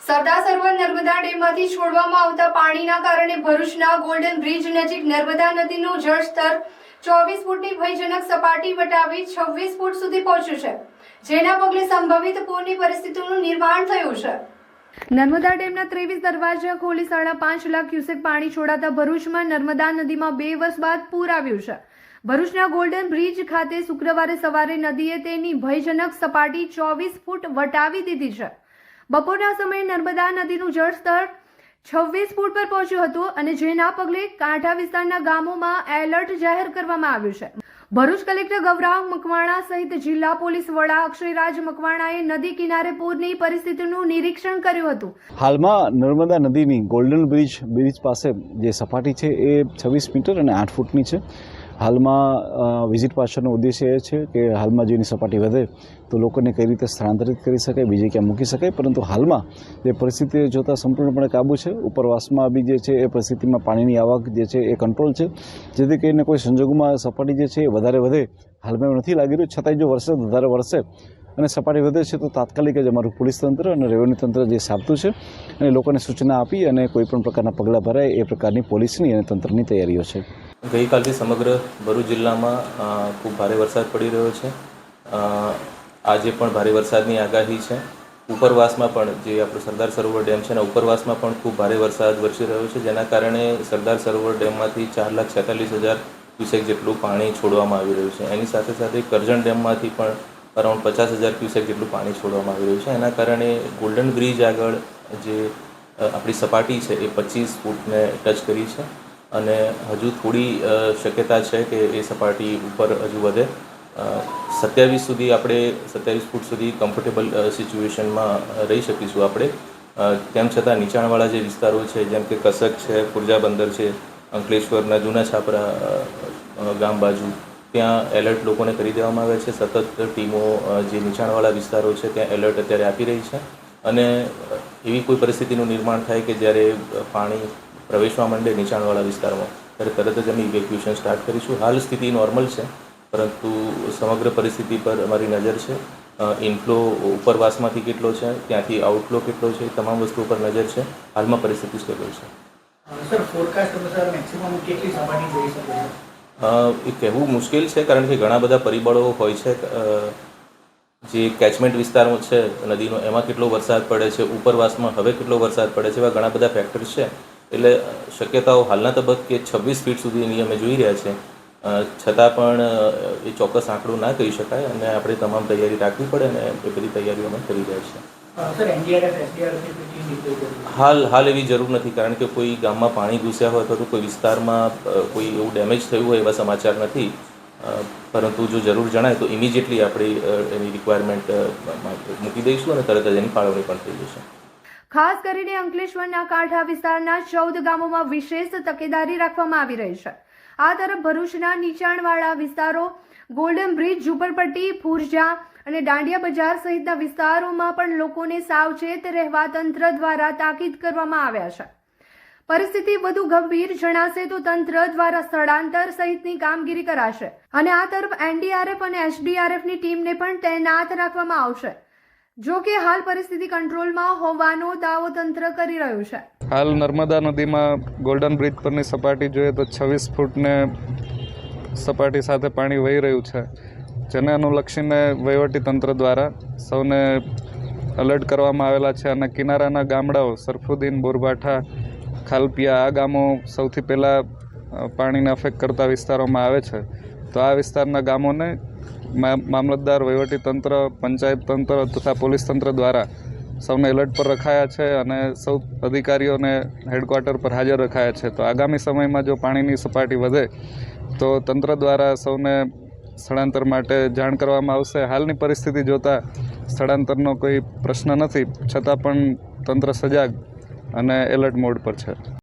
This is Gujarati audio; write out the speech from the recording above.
સરદાર સરોવર નર્મદા ડેમમાંથી છોડવામાં આવતા પાણીના કારણે ભરૂચના ગોલ્ડન બ્રિજ નજીક નર્મદા નદીનું જળસ્તર ચોવીસ ફૂટની ભયજનક સપાટી વટાવી છવ્વીસ ફૂટ સુધી પહોંચ્યું છે, જેના પગલે સંભવિત પૂરની પરિસ્થિતિનું નિર્માણ થયું છે. નર્મદા ડેમના ત્રેવીસ દરવાજા ખોલી સાડા પાંચ લાખ ક્યુસેક પાણી છોડાતા ભરૂચમાં નર્મદા નદીમાં બે વર્ષ બાદ પૂર આવ્યું છે. ભરૂચના ગોલ્ડન બ્રિજ ખાતે શુક્રવારે સવારે નદીએ તેની ભયજનક સપાટી ચોવીસ ફૂટ વટાવી દીધી છે. બપોરના સમયે નર્મદા નદીનું જળસ્તર છવ્વીસ ફૂટ પર પહોંચ્યું હતું અને જેના પગલે કાંઠા વિસ્તારના ગામોમાં એલર્ટ જાહેર કરવામાં આવ્યું છે. ભરૂચ કલેક્ટર ગૌરાવ મકવાણા સહિત જિલ્લા પોલીસ વડા અક્ષયરાજ મકવાણાએ નદી કિનારે પૂરની પરિસ્થિતિનું નિરીક્ષણ કર્યું હતું. હાલમાં નર્મદા નદીની ગોલ્ડન બ્રિજ બ્રિજ પાસે જે સપાટી છે એ છવ્વીસ મીટર અને આઠ ફૂટની છે. હાલમાં વિઝિટ પાછળનો ઉદ્દેશ્ય એ છે કે હાલમાં જો એની સપાટી વધે, તો લોકોને કઈ રીતે સ્થળાંતરિત કરી શકાય, બીજે ક્યાં મૂકી શકાય? પરંતુ હાલમાં જે પરિસ્થિતિ જોતાં સંપૂર્ણપણે કાબુ છે. ઉપરવાસમાં બી જે છે, એ પરિસ્થિતિમાં પાણીની આવક જે છે, એ કંટ્રોલ છે. જેથી કરીને કોઈ સંજોગોમાં સપાટી જે છે, એ વધારે વધે. હાલમાં એવું નથી લાગી રહ્યું. છતાંય જો વરસે વધારે વરસે અને સપાટી વધે છે, તો તાત્કાલિક જ અમારું પોલીસ તંત્ર અને રેવન્યુ તંત્ર જે સાબતું છે અને લોકોને સૂચના આપી અને કોઈપણ પ્રકારના પગલાં ભરાય એ પ્રકારની પોલીસની અને તંત્રની તૈયારીઓ છે. ગઈકાલથી સમગ્ર ભરૂચ જિલ્લામાં ખૂબ ભારે વરસાદ પડી રહ્યો છે. આજે પણ ભારે વરસાદની આગાહી છે. ઉપરવાસમાં પણ જે આપણો સરદાર સરોવર ડેમ છે ને ઉપરવાસમાં પણ ખૂબ ભારે વરસાદ વરસી રહ્યો છે. જેના કારણે સરદાર સરોવર ડેમમાંથી ચાર લાખ છેતાલીસ હજાર ક્યુસેક જેટલું પાણી છોડવામાં આવી રહ્યું છે. એની સાથે સાથે કરજણ ડેમમાંથી પણ અરાઉન્ડ પચાસ હજાર ક્યુસેક જેટલું પાણી છોડવામાં આવી રહ્યું છે. એના કારણે ગોલ્ડન બ્રિજ આગળ જે આપણી સપાટી છે એ પચીસ ફૂટને ટચ કરી છે. અને હજુ થોડી શક્યતા છે કે એ સપાટી ઉપર હજુ વધે. સત્યાવીસ સુધી આપણે, સત્યાવીસ ફૂટ સુધી કમ્ફર્ટેબલ સિચ્યુએશનમાં રહી શકીશું આપણે. તેમ છતાં નીચાણવાળા જે વિસ્તારો છે, જેમ કે કસક છે, પુરજા બંદર છે, અંકલેશ્વરના જૂના છાપરા ગામ બાજુ, ત્યાં એલર્ટ લોકોને કરી દેવામાં આવે છે. સતત ટીમો જે નીચાણવાળા વિસ્તારો છે, ત્યાં એલર્ટ અત્યારે આપી રહી છે. અને એવી કોઈ પરિસ્થિતિનું નિર્માણ થાય કે જ્યારે પાણી પ્રવેશવા માંડે નીચાણવાળા વિસ્તારમાં. ત્યારે તરત જ અમે ઇવેક્યુએશન સ્ટાર્ટ કરીશું. હાલ સ્થિતિ નોર્મલ છે પરંતુ સમગ્ર પરિસ્થિતિ પર અમારી નજર છે. ઇનફ્લો ઉપરવાસમાંથી કેટલો છે ત્યાંથી આઉટફ્લો કેટલો છે તમામ વસ્તુ પર નજર છે. હાલમાં પરિસ્થિતિ સ્ટેબલ છે. એ કહેવું મુશ્કેલ છે કારણ કે ઘણા બધા પરિબળો હોય છે. જે કેચમેન્ટ વિસ્તારો છે નદીનો એમાં કેટલો વરસાદ પડે છે ઉપરવાસમાં હવે કેટલો વરસાદ પડે છે એવા ઘણા બધા ફેક્ટર્સ છે. એટલે શક્યતાઓ હાલના તબક્કે છવ્વીસ ફીટ સુધીની અમે જોઈ રહ્યા છે. છતાં પણ એ ચોક્કસ આંકડો ના કહી શકાય અને આપણે તમામ તૈયારી રાખવી પડે અને એ બધી તૈયારીઓ અમે કરી રહ્યા છીએ. હાલ હાલ એવી જરૂર નથી કારણ કે કોઈ ગામમાં પાણી ઘૂસ્યા હોય અથવા તો કોઈ વિસ્તારમાં કોઈ એવું ડેમેજ થયું હોય એવા સમાચાર નથી. પરંતુ જો જરૂર જણાય તો ઇમિજિએટલી આપણે એની રિક્વાયરમેન્ટ મૂકી દઈશું અને તરત જ એની ફાળવણી પણ થઈ જશે. ખાસ કરીને અંકલેશ્વરના કાંઠા વિસ્તારના ચૌદ ગામોમાં વિશેષ તકેદારી રાખવામાં આવી રહી છે. આ તરફ ભરૂચના નીચાણવાળા વિસ્તારો, ગોલ્ડન બ્રિજ, ઝુંપડપટ્ટી ફુરજા અને દાંડિયા બજાર સહિતના વિસ્તારોમાં પણ લોકોને સાવચેત રહેવા તંત્ર દ્વારા તાકીદ કરવામાં આવ્યા છે. પરિસ્થિતિ વધુ ગંભીર જણાશે તો તંત્ર દ્વારા સ્થળાંતર સહિતની કામગીરી કરાશે. અને આ તરફ એનડીઆરએફ અને એસડીઆરએફની ટીમને પણ તૈનાત રાખવામાં આવશે. જો કે હાલ પરિસ્થિતિ કંટ્રોલમાં હોવાનો દાવો તંત્ર કરી રહ્યું છે. હાલ નર્મદા નદીમાં ગોલ્ડન બ્રિજ પરની સપાટી જોઈએ તો છવ્વીસ ફૂટને સપાટી સાથે પાણી વહી રહ્યું છે. જેને અનુલક્ષીને વહીવટી તંત્ર દ્વારા સૌને અલર્ટ કરવામાં આવેલા છે અને કિનારાના ગામડાઓ સરફુદ્દીન, બોરભાઠા, ખાલપિયા, આ ગામો સૌથી પહેલાં પાણીને અફેક્ટ કરતા વિસ્તારોમાં આવે છે. તો આ વિસ્તારના ગામોને મામલતદાર વહીવટી તંત્ર, પંચાયત તંત્ર તથા પોલીસ તંત્ર દ્વારા સૌને એલર્ટ પર રખાયા છે અને સૌ અધિકારીઓને હેડક્વાર્ટર પર હાજર રખાયા છે. તો આગામી સમયમાં જો પાણીની સપાટી વધે, તો તંત્ર દ્વારા સૌને સ્થળાંતર માટે જાણ કરવામાં આવશે. હાલની પરિસ્થિતિ જોતાં સ્થળાંતરનો કોઈ પ્રશ્ન નથી, છતાં પણ તંત્ર સજાગ અને એલર્ટ મોડ પર છે.